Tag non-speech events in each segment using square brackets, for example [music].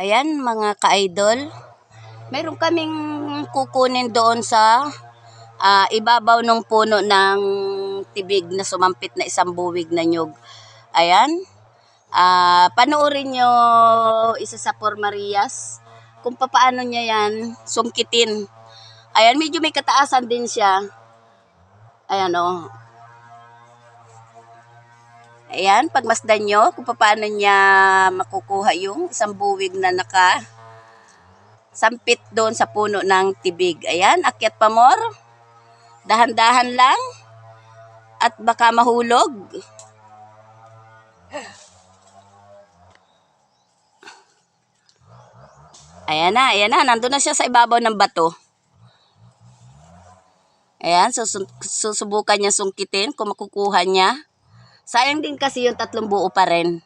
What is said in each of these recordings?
Ayan, mga ka-idol. Meron kaming kukunin doon sa ah, ibabaw ng puno ng tibig na sumampit na isang buwig na nyug. Ayan. Ah, panoorin nyo isa sa Por Marias kung papaano niya yan sungkitin. Ayan, medyo may kataasan din siya. Ayan oh. Ayan, pagmasdan nyo kung paano niya makukuha yung isang buwig na naka sampit doon sa puno ng tibig. Ayan, akyat pa more. Dahan-dahan lang. At baka mahulog. Ayan na, ayan na. Nandun na siya sa ibabaw ng bato. Ayan, susubukan niya sungkitin kung makukuha niya. Sayang din kasi yung tatlong buo pa rin.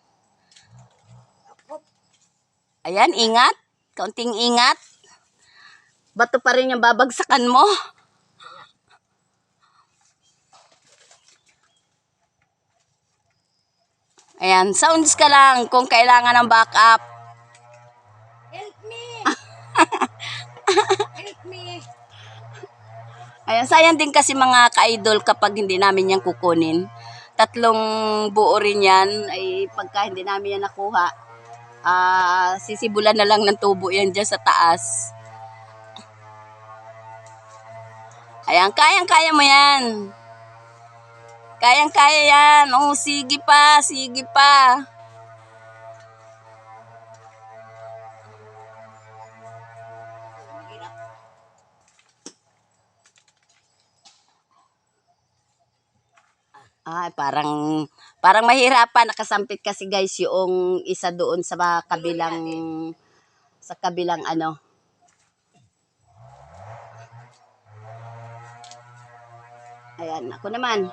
Ayan, ingat. Kaunting ingat. Bato pa rin yung babagsakan mo. Ayan, sounds ka lang kung kailangan ng backup. Help me! [laughs] Help me! Ayan, sayang din kasi mga ka-idol kapag hindi namin yan kukunin. Tatlong buo rin yan, ay pagka hindi namin yan nakuha, ah sisibulan na lang ng tubo yan dyan sa taas. Ayan, kayang-kaya mo yan. Kayang-kaya yan. Oh, sige pa, sige pa. Ay, parang parang mahirapan nakasampit kasi guys yung isa doon sa kabilang sa kabilang ano. Ayan, ako naman.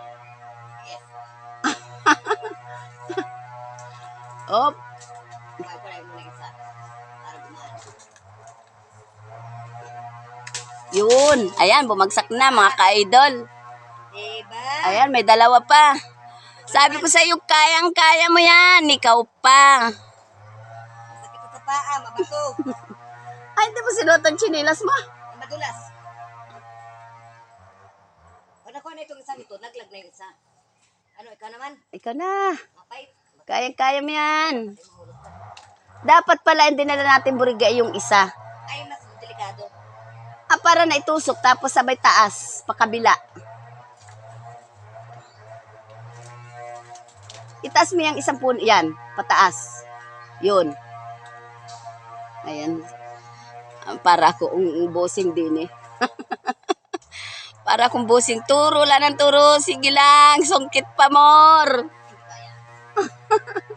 [laughs] Op, yun. Ayan, bumagsak na mga ka-idol. Ayan, may dalawa pa. Sabi ko sa iyo, kayang-kaya mo yan. Ikaw pa. Sakit sa paa, mabato. [laughs] Ay, hindi mo sinuot ang chinilas mo. Madulas. O nakuha na itong isang ito, naglag na yung isa. Ano, ikaw naman? Ikaw na. Mapay. Kayang-kaya mo yan. Dapat pala hindi na natin buriga yung isa. Ay, mas delikado. Ah, para na itusok tapos sabay taas, pakabila. Itaas mo yung isang puno. Yan, pataas. Yun. Ayan. Ah, Para ako ang bossing din eh. [laughs] para akong bossing. Turo lang ng turo. Sige lang. Sungkit pa more. [laughs]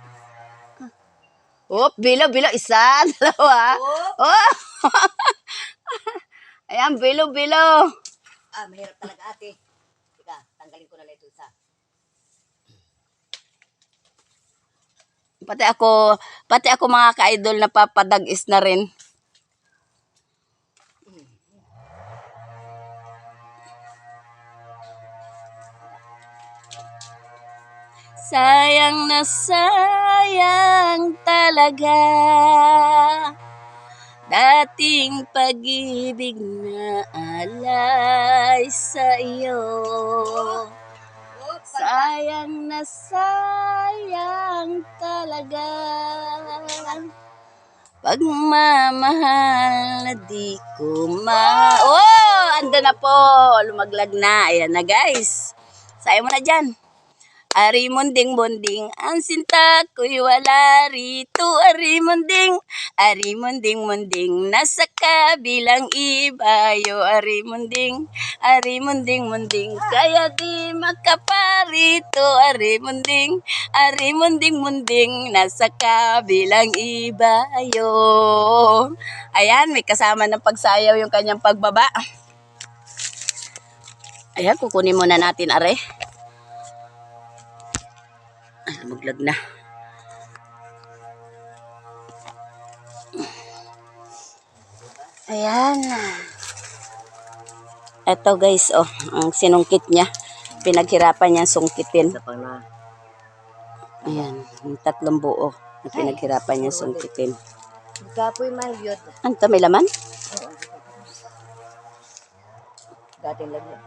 Op, bilo, bilo. Isa, [laughs] dalawa. Oh! Ayan, bilo, bilo. Ah, mahirap talaga ate. Teka, tanggalin ko na lang ito isa. Pati ako, pati ako mga ka-idol na papadagis na rin. Sayang na sayang talaga Dating pag-ibig na alay sa iyo Sayang na sayang talaga Pagmamahal na di ko ma... Oh! Ando na po! Lumaglag na. Ayan na guys. Sayo mo na dyan. Ari munding munding, ang sinta ko'y wala rito. Ari munding, ari munding munding, nasa kabilang ibayo. Ari munding, ari munding munding, kaya di makaparito. Ari munding, ari munding munding, nasa kabilang ibayo. Ayan, may kasama ng pagsayaw yung kanyang pagbaba. Ayan, kukunin muna natin, are. Lumaglag na. Ayan. Ito guys, oh, ang sinungkit niya. Pinaghirapan niya sungkitin. Ayan, yung tatlong buo na pinaghirapan niya sungkitin. Kapoy man yun. Anta may laman? Dating lang.